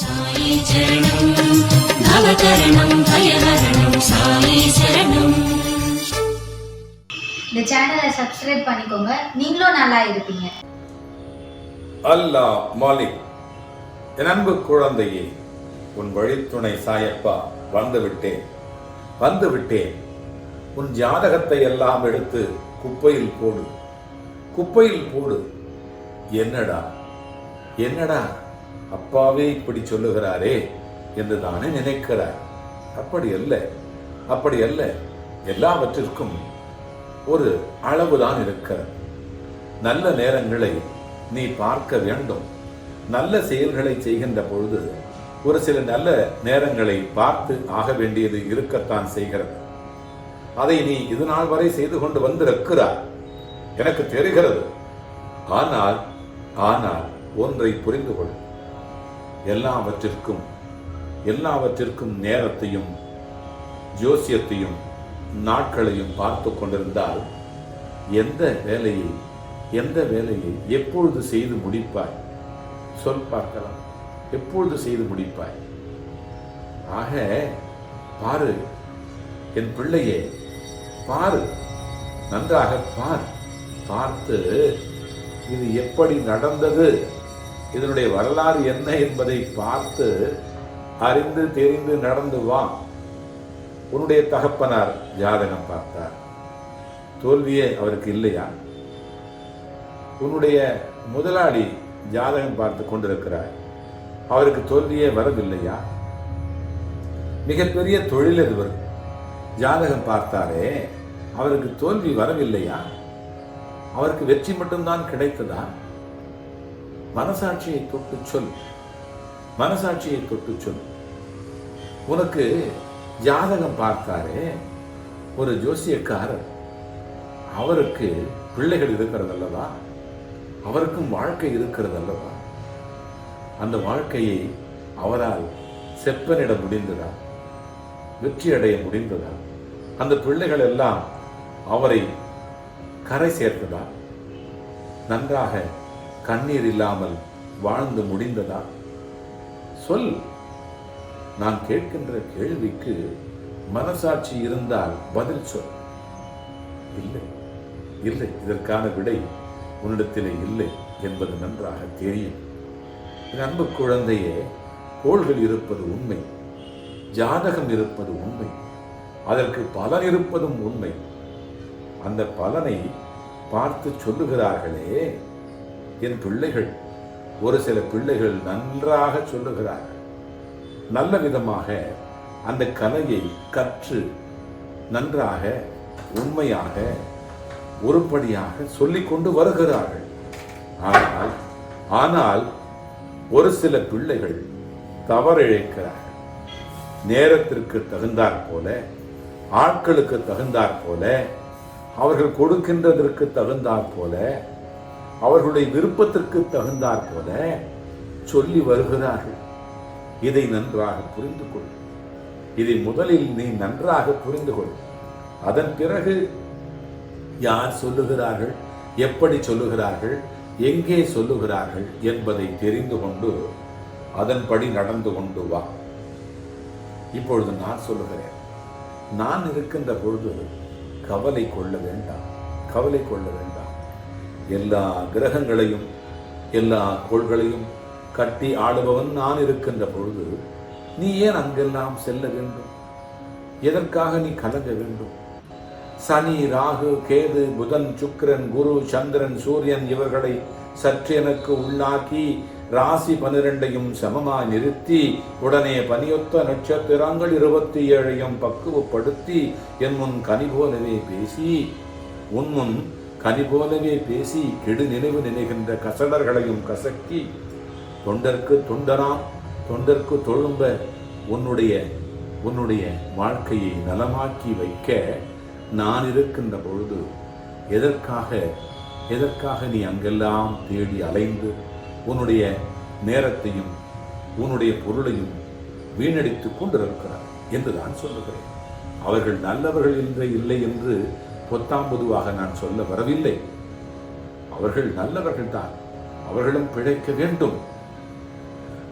சாயி சரணம் நவகரணம் பயஹரணம் சாயி சரணம் இந்த சேனலை சப்ஸ்கிரைப் பண்ணிக்கோங்க. நீங்களும் நல்லா இருப்பீங்க. அல்லாஹ் மாலிக் என் அன்பு குழந்தையே உன் வழித்துணை சாயப்பா வந்து விட்டேன் வந்து விட்டேன் உன் ஜாதகத்தை எல்லாம் எடுத்து குப்பையில் போடு. குப்பையில் போடு. என்னடா? என்னடா? அப்பாவே இப்படி சொல்லுகிறாரே என்று தானே நினைக்கிறார். அப்படி அல்ல அப்படி அல்ல. எல்லாவற்றிற்கும் ஒரு அளவுதான் இருக்கிறது. நல்ல நேரங்களை நீ பார்க்க வேண்டும். நல்ல செயல்களை செய்கின்ற பொழுது ஒரு சில நல்ல நேரங்களை பார்த்து ஆக வேண்டியது இருக்கத்தான் செய்கிறது. அதை நீ இது நாள் வரை செய்து கொண்டு வந்திருக்கிறார் எனக்கு தெரிகிறது. ஆனால் ஆனால் ஒன்றை புரிந்து கொள் எல்லாவற்றிற்கும் எல்லாவற்றிற்கும் நேரத்தையும் ஜோசியத்தையும் நாட்களையும் பார்த்து கொண்டிருந்தால் எந்த வேலையை எந்த வேலையை எப்பொழுது செய்து முடிப்பாய்? சொல் பார்க்கலாம். எப்பொழுது செய்து முடிப்பாய்? ஆக பாரு. என் பிள்ளையே பாரு. நன்றாக பார். பார்த்து இது எப்படி நடந்தது? இதனுடைய வரலாறு என்ன என்பதை பார்த்து அறிந்து தெரிந்து நடந்து வா. உன்னுடைய தகப்பனார் ஜாதகம் பார்த்தார். தோல்வியே அவருக்கு இல்லையா? உன்னுடைய முதலாளி ஜாதகம் பார்த்து கொண்டிருக்கிறார். அவருக்கு தோல்வியே வரவில்லையா? மிகப்பெரிய தொழிலதிபர் ஜாதகம் பார்த்தாரே அவருக்கு தோல்வி வரவில்லையா? அவருக்கு வெற்றி மட்டும்தான் கிடைத்ததா? மனசாட்சியை தொட்டு சொல். மனசாட்சியை தொட்டு சொல். உனக்கு ஜாதகம் பார்த்தாரே ஒரு ஜோசியக்காரர். அவருக்கு பிள்ளைகள் இருக்கிறது அல்லவா அவருக்கும் வாழ்க்கை இருக்கிறது அல்லவா அந்த வாழ்க்கையை அவரால் செப்பனிட முடிந்ததா? வெற்றி அடைய முடிந்ததா? அந்த பிள்ளைகள் எல்லாம் அவரை கரை சேர்த்ததா? நன்றாக கண்ணீர் இல்லாமல் வாழ்ந்து முடிந்ததா? சொல். நான் கேட்கின்ற கேள்விக்கு மனசாட்சி இருந்தால் பதில் சொல். இல்லை இல்லை இதற்கான விடை உன்னிடத்திலே இல்லை என்பது நன்றாக தெரியும். என் அன்பு குழந்தையே கோள்கள் இருப்பது உண்மை ஜாதகம் இருப்பது உண்மை அதற்கு பலன் இருப்பதும் உண்மை. அந்த பலனை பார்த்து சொல்லுகிறார்களே. என் பிள்ளைகள் ஒரு சில பிள்ளைகள் நன்றாக சொல்லுகிறார்கள். நல்ல விதமாக அந்த கலையை கற்று நன்றாக உண்மையாக உருப்படியாக சொல்லி கொண்டு வருகிறார்கள். ஆனால் ஆனால் ஒரு சில பிள்ளைகள் தவறிழைக்கிறார்கள். நேரத்திற்கு தகுந்தாற் போல ஆட்களுக்கு தகுந்தாற் போல அவர்கள் கொடுக்கின்றதற்கு தகுந்தாற் போல அவர்களுடைய விருப்பத்திற்கு தகுந்தாற் போல சொல்லி வருகிறார்கள். இதை நன்றாக புரிந்து கொள். இதை முதலில் நீ நன்றாக புரிந்து கொள். அதன் பிறகு யார் சொல்லுகிறார்கள் எப்படி சொல்லுகிறார்கள் எங்கே சொல்லுகிறார்கள் என்பதை தெரிந்து கொண்டு அதன்படி நடந்து கொண்டு வா. இப்பொழுது நான் சொல்லுகிறேன். நான் இருக்கின்ற பொழுது கவலை கொள்ள வேண்டாம். கவலை கொள்ள வேண்டாம். எல்லா கிரகங்களையும் எல்லா கோள்களையும் கட்டி ஆளுபவன் நான் இருக்கின்ற பொழுது நீ ஏன் அங்கெல்லாம் செல்ல வேண்டும்? எதற்காக நீ கலங்க வேண்டும்? சனி ராகு கேது புதன் சுக்கிரன் குரு சந்திரன் சூரியன் இவர்களை சற்று எனக்கு உள்ளாக்கி ராசி பனிரெண்டையும் சமமாய் நிறுத்தி உடனே பனியொத்த நட்சத்திரங்கள் இருபத்தி ஏழையும் பக்குவப்படுத்தி என் முன் கனி போலவே பேசி உன் முன் கனி போலவே பேசி கெடு நினைவு நினைகின்ற கசடர்களையும் கசக்கி தொண்டர்க்கு தொண்டராம் தொண்டர்க்கு தொழும்ப உன்னுடைய உன்னுடைய வாழ்க்கையை நலமாக்கி வைக்க நான் இருக்கின்ற பொழுது எதற்காக எதற்காக நீ அங்கெல்லாம் தேடி அலைந்து உன்னுடைய நேரத்தையும் உன்னுடைய பொருளையும் வீணடித்துக் கொண்டிருக்கிறார் என்று நான் சொல்லுகிறேன். அவர்கள் நல்லவர்கள் என்று இல்லை என்று பொத்தாம் பொதுவாக நான் சொல்ல வரவில்லை. அவர்கள் நல்லவர்கள்தான். அவர்களும் பிழைக்க வேண்டும்.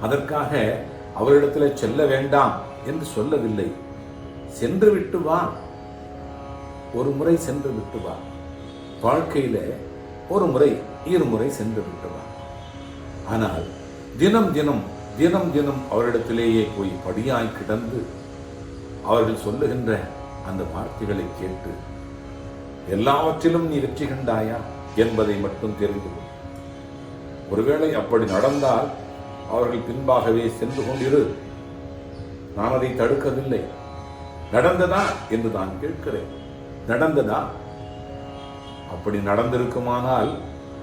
அதற்காக அவரிடத்தில் செல்ல வேண்டாம் என்று சொல்லவில்லை. சென்று விட்டு வா. ஒரு முறை சென்று விட்டு வா. வாழ்க்கையில ஒரு முறை இருமுறை சென்று விட்டு வா. ஆனால் தினம் தினம் தினம் தினம் அவரிடத்திலேயே போய் படியாய் கிடந்து அவர்கள் சொல்லுகின்ற அந்த வார்த்தைகளை கேட்டு எல்லாவற்றிலும் நீ வெற்றி கண்டாயா என்பதை மட்டும் தெரிந்து கொள். ஒருவேளை அப்படி நடந்தால் அவர்கள் பின்பாகவே சென்று கொண்டிரு. நான் அதை தடுக்கவில்லை. நடந்ததா என்று நான் கேட்கிறேன். நடந்ததா? அப்படி நடந்திருக்குமானால்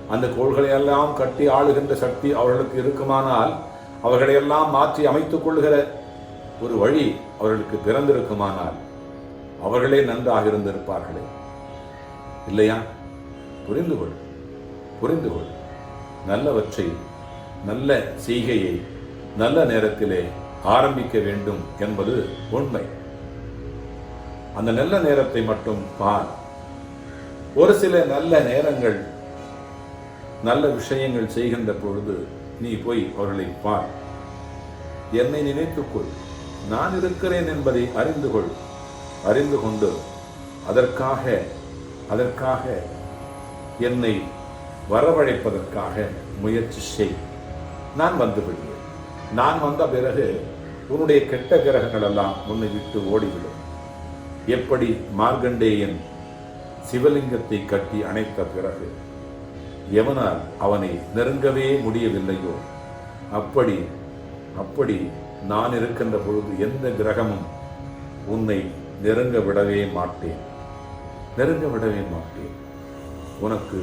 அந்த கோள்களை எல்லாம் கட்டி ஆளுகின்ற சக்தி அவர்களுக்கு இருக்குமானால் அவர்களை எல்லாம் மாற்றி அமைத்துக் கொள்கிற ஒரு வழி அவர்களுக்கு பிறந்திருக்குமானால் அவர்களே நன்றாக இருந்திருப்பார்களே. இல்லையா? புரிந்து கொள். புரிந்து கொள். நல்லவற்றை நல்ல செய்கையை நல்ல நேரத்திலே ஆரம்பிக்க வேண்டும் என்பது உண்மை. அந்த நல்ல நேரத்தை மட்டும் பார். ஒரு சில நல்ல நேரங்கள் நல்ல விஷயங்கள் செய்கின்ற பொழுது நீ போய் அவர்களை பார். என்னை நினைத்துக்கொள் நான் இருக்கிறேன் என்பதை அறிந்து கொள். அறிந்து கொண்டு அதற்காக அதற்காக என்னை வரவழைப்பதற்காக முயற்சி செய். நான் வந்து விடுவேன். நான் வந்த பிறகு உன்னுடைய கெட்ட கிரகங்கள் எல்லாம் உன்னை விட்டு ஓடிவிடும். எப்படி மார்கண்டேயன் சிவலிங்கத்தை கட்டி அணைத்த பிறகு எவனால் அவனை நெருங்கவே முடியவில்லையோ? அப்படி அப்படி நான் இருக்கின்ற பொழுது எந்த கிரகமும் உன்னை நெருங்க விடவே மாட்டேன். நெருங்க விடவே மாட்டேன். உனக்கு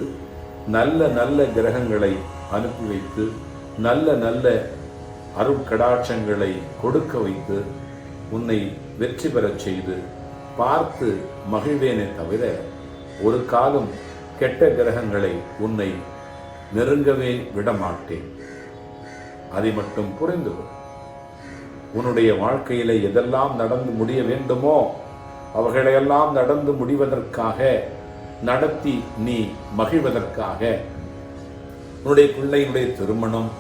நல்ல நல்ல கிரகங்களை அனுப்பி வைத்து நல்ல நல்ல அருட்கடாட்சங்களை கொடுக்க வைத்து உன்னை வெற்றி பெறச் செய்து பார்த்து மகிழ்வேனே தவிர ஒரு காலம் கெட்ட கிரகங்களை உன்னை நெருங்கவே விடமாட்டேன். அதை மட்டும் புரிந்து உன்னுடைய வாழ்க்கையில எதெல்லாம் நடந்து முடிய வேண்டுமோ அவைகளையெல்லாம் நடந்து முடிவதற்காக நடத்தி நீ மகிழ்வதற்காக. உன்னுடைய பிள்ளைகளுடைய திருமணம்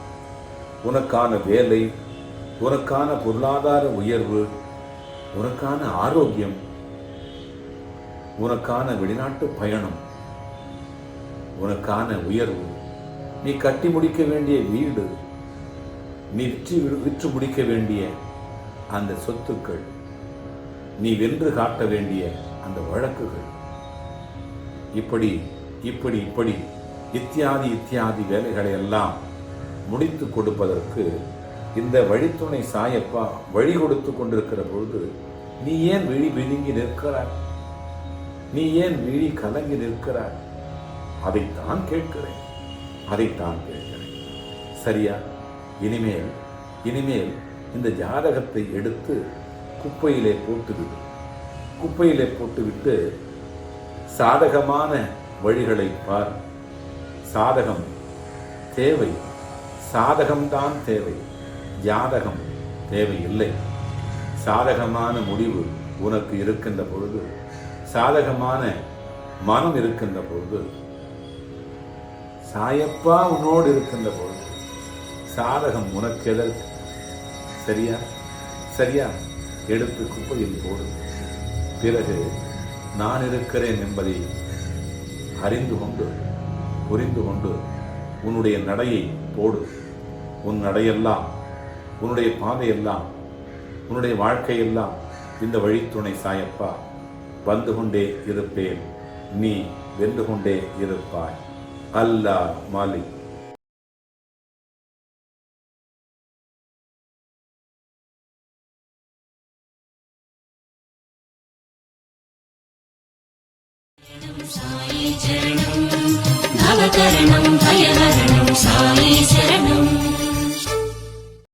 உனக்கான வேலை உனக்கான பொருளாதார உயர்வு உனக்கான ஆரோக்கியம் உனக்கான வெளிநாட்டு பயணம் உனக்கான உயர்வு. நீ கட்டி முடிக்க வேண்டிய வீடு நீ விற்று விற்று முடிக்க வேண்டிய அந்த சொத்துக்கள். நீ வென்று காட்ட வேண்டிய அந்த வழக்குகள். இப்படி இப்படி இப்படி இத்தியாதி இத்தியாதி வேலைகளை எல்லாம் முடித்து கொடுப்பதற்கு இந்த வழித்துணை சாயப்பா வழி கொடுத்து கொண்டிருக்கிற பொழுது நீ ஏன் விழி விழுங்கி நிற்கிறாய்? நீ ஏன் விழி கலங்கி நிற்கிறாய்? அதைத்தான் கேட்கிறேன். அதைத்தான் கேட்கிறேன். சரியா? இனிமேல் இனிமேல் இந்த ஜாதகத்தை எடுத்து குப்பையிலே போட்டுவிடும் குப்பையிலே போட்டுவிட்டு சாதகமான வழிகளை பார். சாதகம் தேவை. சாதகம்தான் தேவை. ஜாதகம் தேவையில்லை. சாதகமான முடிவு உனக்கு இருக்கின்ற பொழுது சாதகமான மனம் இருக்கின்ற பொழுது சாயப்பா உன்னோடு இருக்கின்ற பொழுது சாதகம் உனக்கு எதற்கு? சரியா? சரியா? எடுத்து குப்பையில் போடு. பிறகு நான் இருக்கிறேன் என்பதை அறிந்து கொண்டு புரிந்து கொண்டு உன்னுடைய நடையை போடு. உன் நடையெல்லாம் உன்னுடைய பாதையெல்லாம் உன்னுடைய வாழ்க்கையெல்லாம் இந்த வழித்துணை சாயப்பா. வந்து கொண்டே இருப்பேன். நீ வென்று கொண்டே இருப்பாய். அல்லா மாலிக். సాయి చరణం భవకరణం భయహరణం సాయి శరణం.